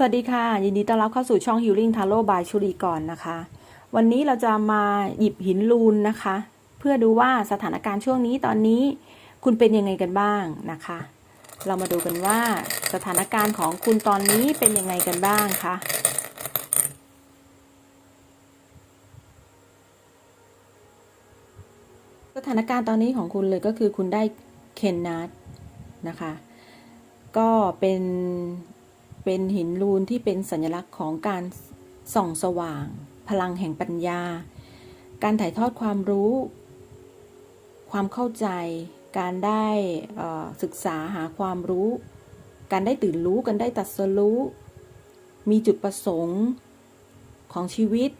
สวัสดีค่ะ ยินดีต้อนรับเข้าสู่ช่อง Healing Tarot by ชุลีก่อนนะคะ วันนี้เราจะมาหยิบหินลูนนะคะ เพื่อดูว่าสถานการณ์ช่วงนี้ตอนนี้คุณเป็นยังไงกันบ้างนะคะ เรามาดูกันว่าสถานการณ์ของคุณตอนนี้เป็นยังไงกันบ้างคะสถานการณ์ตอนนี้ของคุณเลยก็คือคุณได้เคนนัทนะคะ ก็เป็น เป็นหินลูนที่เป็นสัญลักษณ์ของการส่องสว่าง พลังแห่งปัญญา การถ่ายทอดความรู้ ความเข้าใจ การได้ศึกษาหาความรู้ การได้ตื่นรู้การได้ตัดสรู้ มีจุดประสงค์ของชีวิต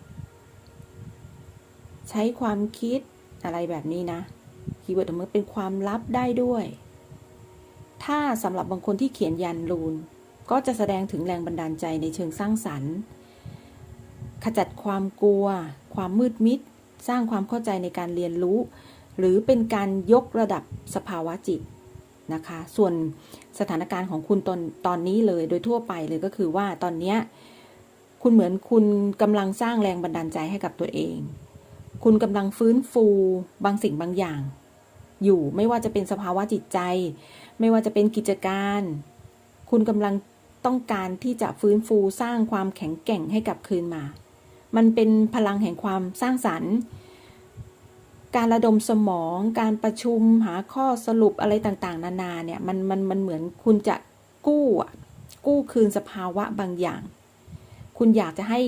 ใช้ความคิดอะไรแบบนี้นะคีย์เวิร์ดมันเป็นความลับได้ด้วย ถ้าสำหรับบางคนที่เขียนยันรูน ก็จะแสดงถึงแรงบันดาลใจในเชิงสร้างสรรค์ ขจัดความกลัว ความมืดมิด สร้างความเข้าใจในการเรียนรู้ หรือเป็นการยกระดับสภาวะจิตนะคะ ส่วนสถานการณ์ของคุณตอนตอนนี้เลยโดยทั่วไปเลยก็คือว่าตอนเนี้ยคุณเหมือนคุณกำลังสร้างแรงบันดาลใจให้กับตัวเอง คุณกำลังฟื้นฟูบางสิ่งบางอย่าง อยู่ไม่ว่าจะเป็นสภาวะจิตใจ ไม่ว่าจะเป็นกิจการ คุณกำลัง ต้องการที่จะฟื้นฟูสร้างความแข็งแกร่งให้กลับคืนมา มันเป็นพลังแห่งความสร้างสรรค์ การระดมสมอง การประชุมหาข้อสรุปอะไรต่างๆ นานาเนี่ยมันมันมันเหมือนคุณจะกู้อะกู้คืนสภาวะบางอย่าง คุณอยากจะให้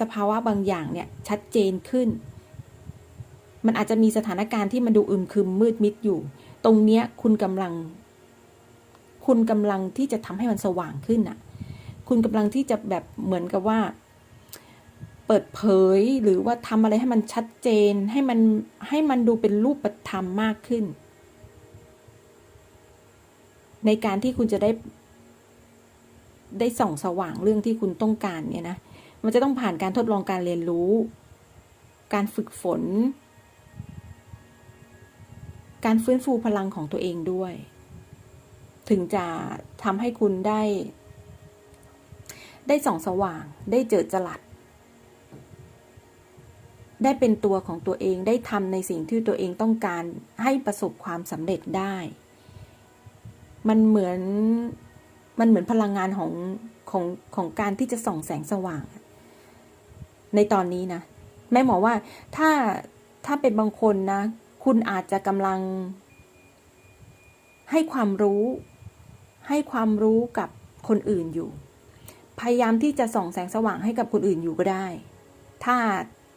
สภาวะบางอย่างเนี่ยชัดเจนขึ้น มันอาจจะมีสถานการณ์ที่มันดูอึมครึมมืดมิดอยู่ ตรงเนี้ยคุณกำลัง คุณกำลังที่จะทำให้มันสว่างขึ้นน่ะคุณกำลังที่จะแบบเหมือนกับว่า เปิดเผยหรือว่าทำอะไรให้มันชัดเจนให้มันให้มันดูเป็นรูปธรรมมากขึ้น ในการที่คุณจะได้ ได้ส่องสว่างเรื่องที่คุณต้องการเนี่ยนะมันจะต้องผ่านการทดลองการเรียนรู้ การฝึกฝน การฟื้นฟูพลังของตัวเองด้วย ถึงจะทำให้คุณได้ ได้ส่องสว่าง ได้เจิดจรัสได้เป็นตัวของตัวเองได้ทำในสิ่งที่ตัวเองต้องการให้ประสบความสำเร็จได้ มันเหมือนมันเหมือนพลังงานของของของการที่จะส่องแสงสว่าง ในตอนนี้นะแม่หมอว่าถ้าถ้าเป็นบางคนนะ คุณอาจจะกำลังให้ความรู้ ให้ความรู้กับคนอื่นอยู่ พยายามที่จะส่องแสงสว่างให้กับคนอื่นอยู่ก็ได้ ถ้า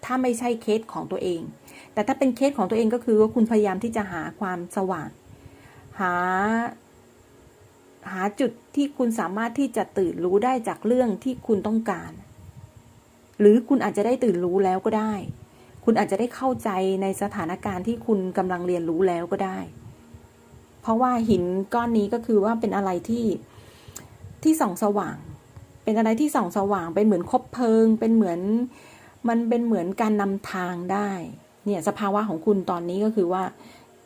ถ้าไม่ใช่เคสของตัวเอง แต่ถ้าเป็นเคสของตัวเองก็คือว่าคุณพยายามที่จะหาความสว่าง หา หาจุดที่คุณสามารถที่จะตื่นรู้ได้จากเรื่องที่คุณต้องการ หรือคุณอาจจะได้ตื่นรู้แล้วก็ได้ คุณอาจจะได้เข้าใจในสถานการณ์ที่คุณกำลังเรียนรู้แล้วก็ได้ เพราะว่าหินก้อนนี้ก็คือว่าเป็นอะไรที่ที่ส่องสว่าง เป็นอะไรที่ส่องสว่าง เป็นเหมือนคบเพลิง เป็นเหมือนมันเป็นเหมือนการนำทางได้ เนี่ยสภาวะของคุณตอนนี้ก็คือว่า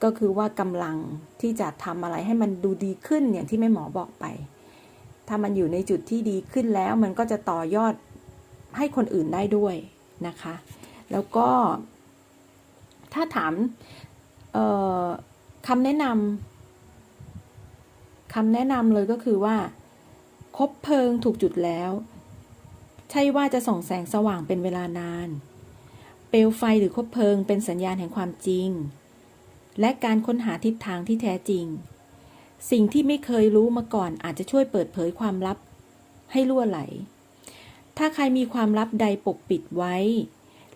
ก็คือว่ากำลังที่จะทำอะไรให้มันดูดีขึ้นอย่างที่แม่หมอบอกไป ถ้ามันอยู่ในจุดที่ดีขึ้นแล้วมันก็จะต่อยอดให้คนอื่นได้ด้วยนะคะ แล้วก็ถ้าถามคำแนะนำ คำแนะนำเลยก็คือว่า คบเพลิงถูกจุดแล้ว ใช่ว่าจะส่องแสงสว่างเป็นเวลานาน เปลวไฟหรือคบเพลิงเป็นสัญญาณแห่งความจริง และการค้นหาทิศทางที่แท้จริง สิ่งที่ไม่เคยรู้มาก่อนอาจจะช่วยเปิดเผยความลับ ให้ล่วไหล ถ้าใครมีความลับใดปกปิดไว้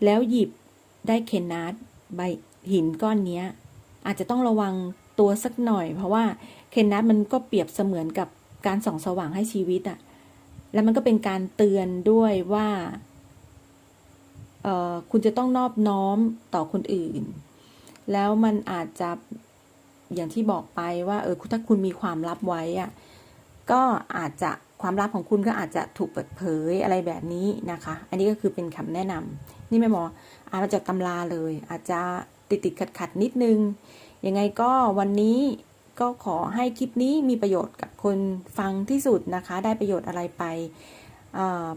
แล้วหยิบได้เคนนัสใบหินก้อนนี้อาจจะต้องระวังตัวสักหน่อย เพราะว่า เคนนัสมันก็เปรียบเสมือนกับการส่องสว่างให้ชีวิตอะแล้วมันก็เป็นการเตือนด้วยว่าคุณจะต้องนอบน้อมต่อคนอื่น แล้วมันอาจจะอย่างที่บอกไปว่าเออถ้าคุณมีความลับไว้อะก็อาจจะความลับของคุณก็อาจจะถูกเปิดเผยอะไรแบบนี้นะคะ อันนี้ก็คือเป็นคำแนะนำนี่แม่หมออ่านมาจากตำราเลย อาจจะติดติดขัดขัดนิดนึง ยังไงก็วันนี้ ก็ขอให้คลิปนี้มีประโยชน์กับคนฟังที่สุดนะคะ ได้ประโยชน์อะไรไป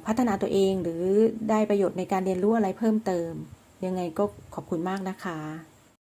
พัฒนาตัวเองหรือได้ประโยชน์ในการเรียนรู้อะไรเพิ่มเติม ยังไงก็ขอบคุณมากนะคะ